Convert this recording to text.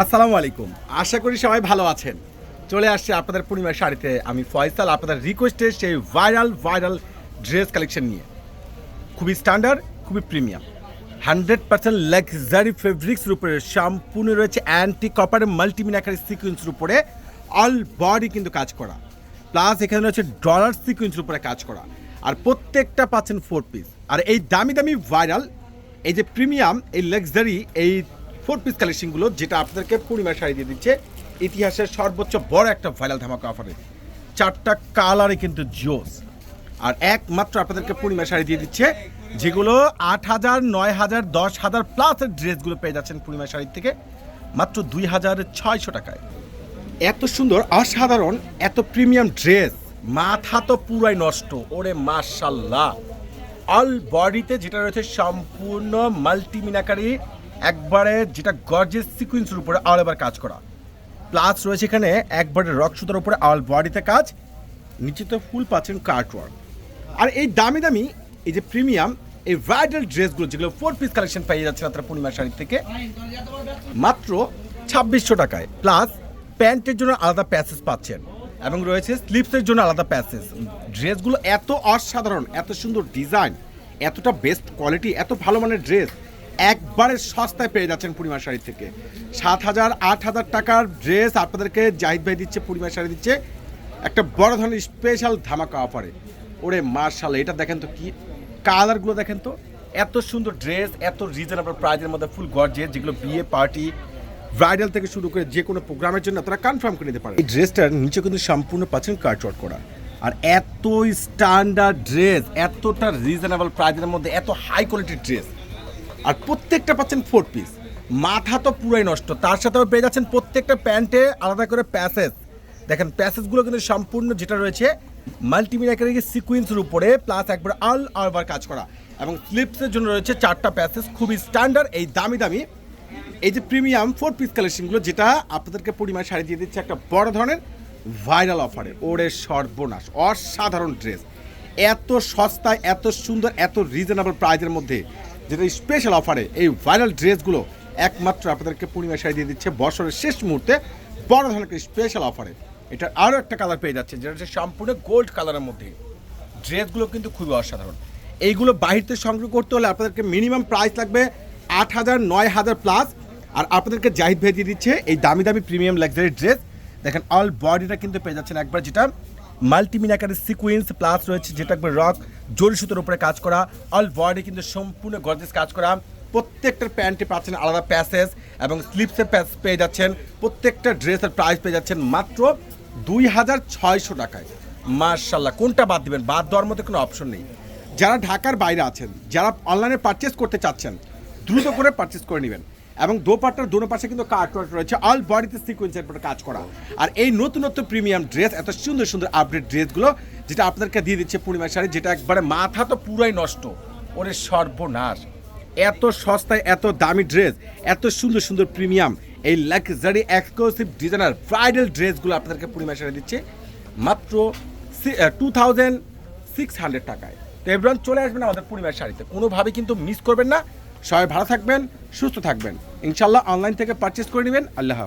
আসসালামু আলাইকুম। আশা করি সবাই ভালো আছেন। চলে আসছে আপনাদের পূর্ণিমার শাড়িতে আমি ফয়সাল, আপনাদের রিকোয়েস্টে সেই ভাইরাল ভাইরাল ড্রেস কালেকশন নিয়ে। খুবই স্ট্যান্ডার্ড খুবই প্রিমিয়াম হান্ড্রেড পার্সেন্ট লাক্সারি ফেব্রিক্সের উপরে সম্পূর্ণ রয়েছে অ্যান্টি কপার মাল্টিমিনাকারি সিকুয়েন্সের উপরে অল বডি কিন্তু কাজ করা। প্লাস এখানে রয়েছে ডলার সিকুয়েন্সের উপরে কাজ করা। আর প্রত্যেকটা পাচ্ছেন ফোর পিস আর এই দামি দামি ভাইরাল এই যে প্রিমিয়াম এই লাক্সারি এই ফোর পিস কালেকশনগুলো যেটা আপনাদেরকে পূর্ণিমা শাড়ি দিয়ে দিচ্ছে, ইতিহাসের সর্বোচ্চ বড় একটা ভাইরাল ধামাকা অফারে চারটা কালারে কিন্তু জোস। আর একমাত্র আপনাদেরকে পূর্ণিমা শাড়ি দিয়ে দিচ্ছে, যেগুলো আট হাজার, নয় হাজার, দশ হাজার প্লাসের ড্রেসগুলো পেয়ে যাচ্ছেন পূর্ণিমা শাড়ির থেকে, মাত্র দুই হাজার ছয়শো টাকায়। এত সুন্দর, অসাধারণ, এত প্রিমিয়াম ড্রেস মাথা তো পুরাই নষ্ট। ওরে মার্শাল্লাহ অল বডিতে যেটা রয়েছে সম্পূর্ণ মাল্টিমিনাকারি একবারে যেটা গর্জেস সিকুয়েন্সের উপরে অল এবার কাজ করা। প্লাস রয়েছে এখানে একবারে রক সুতার উপরে অল বডিতে কাজ, নিচে তো ফুল পাচ্ছেন কার্টওয়ার্ক আর এই দামি দামি এই যে প্রিমিয়াম এই ব্রাইডাল ড্রেসগুলো যেগুলো ফোর পিস কালেকশন পেয়ে যাচ্ছে আপনারা পূর্ণিমা শাড়ি থেকে, মাত্র ছাব্বিশশো টাকায়। প্লাস প্যান্টের জন্য আলাদা প্যাসেজ পাচ্ছেন এবং রয়েছে স্লিপসের জন্য আলাদা প্যাসেজ ড্রেসগুলো এত অসাধারণ, এত সুন্দর ডিজাইন এতটা বেস্ট কোয়ালিটি এত ভালো মানের ড্রেস একবারে সস্তায় পেয়ে যাচ্ছেন পূর্ণিমা শাড়ি থেকে। সাত হাজার, আট হাজার টাকার ড্রেস আপনাদেরকে জাহিদ ভাই দিচ্ছে পূর্ণিমা শাড়ি দিচ্ছে। একটা বড় ধরনের স্পেশাল ধামাকা অফারে ওরে মার্শাল এটা দেখেন তো কি কালারগুলো দেখেন তো। এত সুন্দর ড্রেস এত রিজনেবল প্রাইজের মধ্যে ফুল গর্জেস যেগুলো বিয়ে পার্টি ব্রাইডাল থেকে শুরু করে যে কোনো প্রোগ্রামের জন্য আপনারা কনফার্ম করে নিতে পারেন। এই ড্রেসটার নিচে কিন্তু সম্পূর্ণ পাচ্ছেন কাটওয়ার্ক করা। আর এত স্ট্যান্ডার্ড ড্রেস এতটা রিজনেবল প্রাইজের মধ্যে, এত হাই কোয়ালিটির ড্রেস আর প্রত্যেকটা পাচ্ছেন ফোর পিস মাথা তো পুরাই নষ্ট। তার সাথেও পেয়ে যাচ্ছেন প্রত্যেকটা প্যান্টে আলাদা করে প্যাসেজ দেখেন প্যাসেজগুলো কিন্তু সম্পূর্ণ যেটা রয়েছে মাল্টিমিডিয়া সিকুয়েন্সের উপরে প্লাস একবার অল ওভার কাজ করা। এবং স্লিপসের জন্য রয়েছে চারটা প্যাসেজ খুবই স্ট্যান্ডার্ড এই দামি দামি। এই যে প্রিমিয়াম ফোর পিস কালেকশনগুলো যেটা আপনাদেরকে পরিমাণ শাড়ি দিয়ে দিচ্ছে একটা বড় ধরনের ভাইরাল অফারে ওরে সর্বনাশ, অসাধারণ ড্রেস এত সস্তায়, এত সুন্দর, এত রিজনেবল প্রাইজের মধ্যে যেটা স্পেশাল অফারে এই ভাইরাল ড্রেসগুলো একমাত্র আপনাদেরকে পূর্ণিমা শাড়ি দিয়ে দিচ্ছে। বছরের শেষ মুহূর্তে বড় ধরনের স্পেশাল অফারে এটা আরও একটা কালার পেয়ে যাচ্ছে, যেটা হচ্ছে সম্পূর্ণ গোল্ড কালারের মধ্যে। ড্রেসগুলো কিন্তু খুবই অসাধারণ। এইগুলো বাহির থেকে সংগ্রহ করতে হলে আপনাদেরকে মিনিমাম প্রাইস লাগবে আট হাজার, নয় হাজার প্লাস আর আপনাদেরকে জাহিদ ভেয়ে দিয়ে দিচ্ছে এই দামি দামি প্রিমিয়াম লাক্সারি ড্রেস দেখেন অল বডিটা কিন্তু পেয়ে যাচ্ছেন একবার যেটা মাল্টিমিনাকারের সিকুয়েন্স প্লাস রয়েছে, যেটা একবার রক জরি সুতোর উপরে কাজ করা অল বডি কিন্তু সম্পূর্ণ গর্জেস কাজ করা। প্রত্যেকটার প্যান্টে পাচ্ছেন আলাদা প্যাসেজ এবং স্লিপসের প্যাস পেয়ে যাচ্ছেন। প্রত্যেকটা ড্রেসের প্রাইস পেয়ে যাচ্ছেন মাত্র দুই হাজার ছয়শো টাকায়। মার্শাল্লাহ কোনটা বাদ দিবেন? বাদ দেওয়ার মতো কোনো অপশন নেই। যারা ঢাকার বাইরে আছেন, যারা অনলাইনে পারচেস করতে চাচ্ছেন, দ্রুত করে পারচেস করে নেবেন। এবং দোপাট্টার দোনো পাশে কিন্তু কার্টওয়ার্ক রয়েছে। অল বডিতে সিকোয়েন্সের উপরে কাজ করা। আর এই নতুনত্ব প্রিমিয়াম ড্রেস এত সুন্দর সুন্দর আপডেট ড্রেসগুলো যেটা আপনাদেরকে দিয়ে দিচ্ছে পূর্ণিমা শাড়ি, যেটা একবারে মাথা তো পুরাই নষ্ট। ওরে সর্বনাশ। এত সস্তায়, এত দামি ড্রেস এত সুন্দর সুন্দর প্রিমিয়াম এই লাক্সারি এক্সক্লুসিভ ডিজাইনার ব্রাইডাল ড্রেসগুলো আপনাদেরকে পূর্ণিমা শাড়ি দিচ্ছে মাত্র টু থাউজেন্ড সিক্স হান্ড্রেড টাকায়। তো এভরিওয়ান চলে আসবেন আমাদের পূর্ণিমার শাড়িতে। কোনোভাবে কিন্তু মিস করবেন না। সবাই ভালো থাকবেন, সুস্থ থাকবেন। ইনশাল্লাহ অনলাইন থেকে পারচেস করে নেবেন। আল্লাহ